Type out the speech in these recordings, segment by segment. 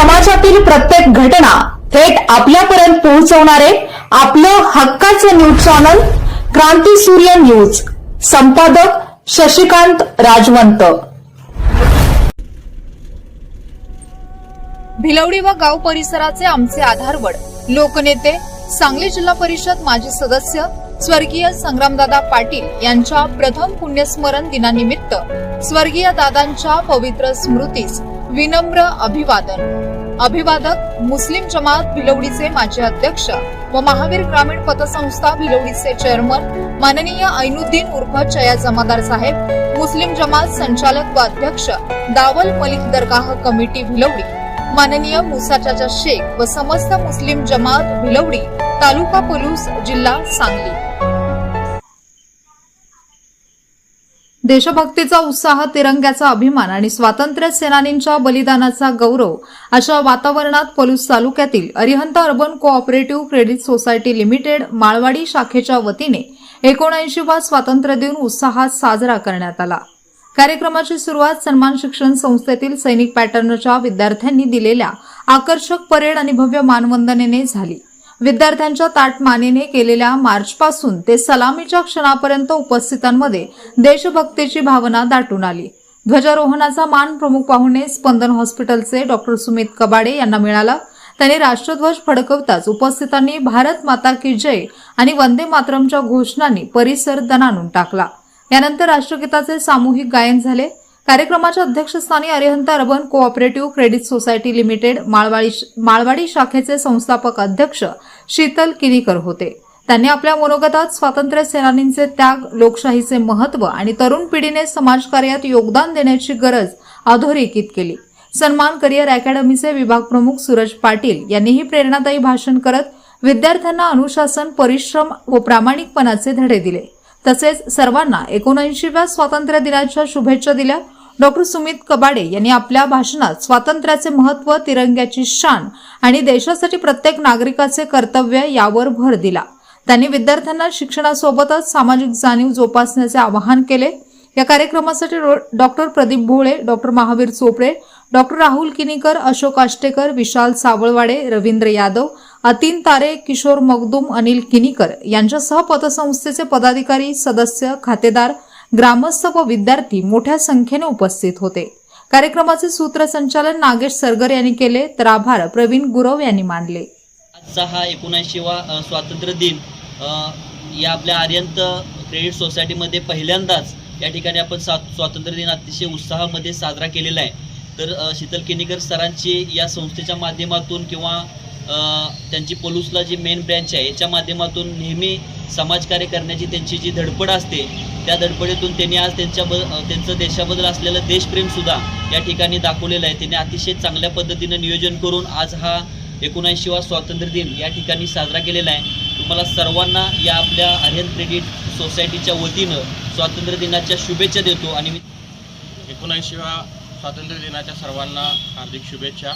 समाजातील प्रत्येक घटना थेट आपल्यापर्यंत पोहोचवणारे आपलं हक्काचं न्यूज चॅनल क्रांती सूर्य न्यूज. संपादक शशिकांत राजवंत. भिलवडी व गाव परिसराचे आमचे आधारवड. लोकनेते सांगली जिल्हा परिषद माजी सदस्य स्वर्गीय संग्रामदादा पाटील यांच्या प्रथम पुण्यस्मरण दिनानिमित्त स्वर्गीय दादांच्या पवित्र स्मृतीस विनम्र अभिवादन. अभिवादक मुस्लिम जमात भिलवडीचे माजी अध्यक्ष व महावीर ग्रामीण पतसंस्था भिलवडीचे चेअरमन माननीय ऐनुद्दीन उर्फ चया जमादार साहेब मुस्लिम जमात संचालक व अध्यक्ष दावल मलिक दरगाह कमिटी भिलवडी माननीय मुसाचाचा शेख व समस्त मुस्लिम जमात भिलवडी तालुका पलूस जिल्हा सांगली. देशभक्तीचा उत्साह तिरंग्याचा अभिमान आणि स्वातंत्र्य सेनानींच्या बलिदानाचा गौरव अशा वातावरणात पलूस तालुक्यातील Arihant urban cooperative credit society limited Malwadi शाखेच्या वतीने एकोणऐंशीवा स्वातंत्र्य दिन उत्साहात साजरा करण्यात आला. कार्यक्रमाची सुरुवात सन्मान शिक्षण संस्थेतील सैनिक पॅटर्नच्या विद्यार्थ्यांनी दिलेल्या आकर्षक परेड आणि भव्य मानवंदनेने झाली. विद्यार्थ्यांच्या ताटमानेने केलेल्या मार्चपासून ते सलामीच्या क्षणापर्यंत उपस्थितांमध्ये देशभक्तीची भावना दाटून आली. ध्वजारोहणाचा मान प्रमुख पाहुणे स्पंदन हॉस्पिटलचे डॉक्टर सुमित कबाडे यांना मिळाला. त्यांनी राष्ट्रध्वज फडकवताच उपस्थितांनी भारत माता की जय आणि वंदे मातरमच्या घोषणांनी परिसर दणानून टाकला. यानंतर राष्ट्रगीताचे सामूहिक गायन झाले. कार्यक्रमाच्या अध्यक्षस्थानी Arihant urban cooperative credit society limited Malwadi Malwadi शाखेचे संस्थापक अध्यक्ष शीतल किनीकर होते. त्यांनी आपल्या मनोगतात स्वातंत्र्य सेनानींचे त्याग लोकशाहीचे महत्त्व आणि तरुण पिढीने समाजकार्यात योगदान देण्याची गरज अधोरेखित केली. सन्मान करिअर अकॅडमीचे विभाग प्रमुख सूरज पाटील यांनीही प्रेरणादायी भाषण करत विद्यार्थ्यांना अनुशासन परिश्रम व प्रामाणिकपणाचे धडे दिले. तसेच सर्वांना एकोणऐंशीव्या स्वातंत्र्य दिनाच्या शुभेच्छा दिल्या. डॉक्टर सुमित कबाडे यांनी आपल्या भाषणात स्वातंत्र्याचे महत्त्व तिरंग्याची शान आणि देशासाठी प्रत्येक नागरिकाचे कर्तव्य यावर भर दिला. त्यांनी विद्यार्थ्यांना शिक्षणासोबतच सामाजिक जाणीव जोपासण्याचे आवाहन केले. या कार्यक्रमासाठी doctor Pradeep Bhole doctor Mahavir Chopade doctor Rahul Kinikar Ashok Ashtekar Vishal Savalwade Ravindra Yadav Atin Tare Kishor Magdum Anil Kinikar यांच्यासह पतसंस्थेचे पदाधिकारी सदस्य खातेदार ग्रामस्थ व विद्यार्थी मोठ्या संख्येने उपस्थित होते. कार्यक्रमाचे सूत्रसंचालन नागेश सरगर यांनी केले तर आभार प्रवीण गुरव यांनी मानले. आजचा हा एकोणऐंशीवा स्वातंत्र्य दिन या आपल्या आर्यंत क्रेडिट सोसायटीमध्ये पहिल्यांदाच या ठिकाणी आपण सा स्वातंत्र्य दिन अतिशय उत्साहामध्ये साजरा केलेला आहे. तर शीतल केनेकर सरांची या संस्थेच्या माध्यमातून किंवा त्यांची पोलूसला जी मेन ब्रँच आहे याच्या माध्यमातून नेहमी समाजकार्य करण्याची त्यांची जी धडपड असते त्या धडपडीतून त्यांनी आज त्यांच्या ब त्यांचं देशाबद्दल असलेलं देशप्रेमसुद्धा या ठिकाणी दाखवलेलं आहे. त्यांनी अतिशय चांगल्या पद्धतीनं नियोजन करून आज हा एकोणऐंशीवा स्वातंत्र्य दिन या ठिकाणी साजरा केलेला आहे. तुम्हाला सर्वांना या आपल्या आर्यन क्रेडिट सोसायटीच्या वतीनं स्वातंत्र्य दिनाच्या शुभेच्छा देतो आणि मी एकोणऐंशीव्या स्वातंत्र्य दिनाच्या सर्वांना हार्दिक शुभेच्छा.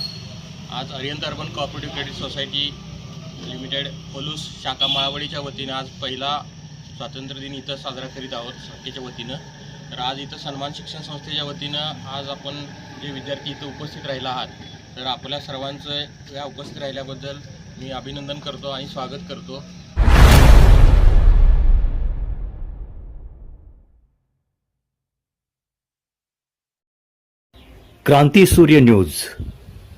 आज Arihant urban cooperative credit society limited Palus शाखा माळवडीच्या वतीनं आज पहिला स्वातंत्र्य दिन इथं साजरा करीत आहोत शाखेच्या वतीनं. तर आज इथं सन्मान शिक्षण संस्थेच्या वतीनं आज आपण जे विद्यार्थी इथं उपस्थित राहिला आहात तर आपल्या सर्वांचं या उपस्थित राहिल्याबद्दल मी अभिनंदन करतो आणि स्वागत करतो. क्रांती सूर्य न्यूज.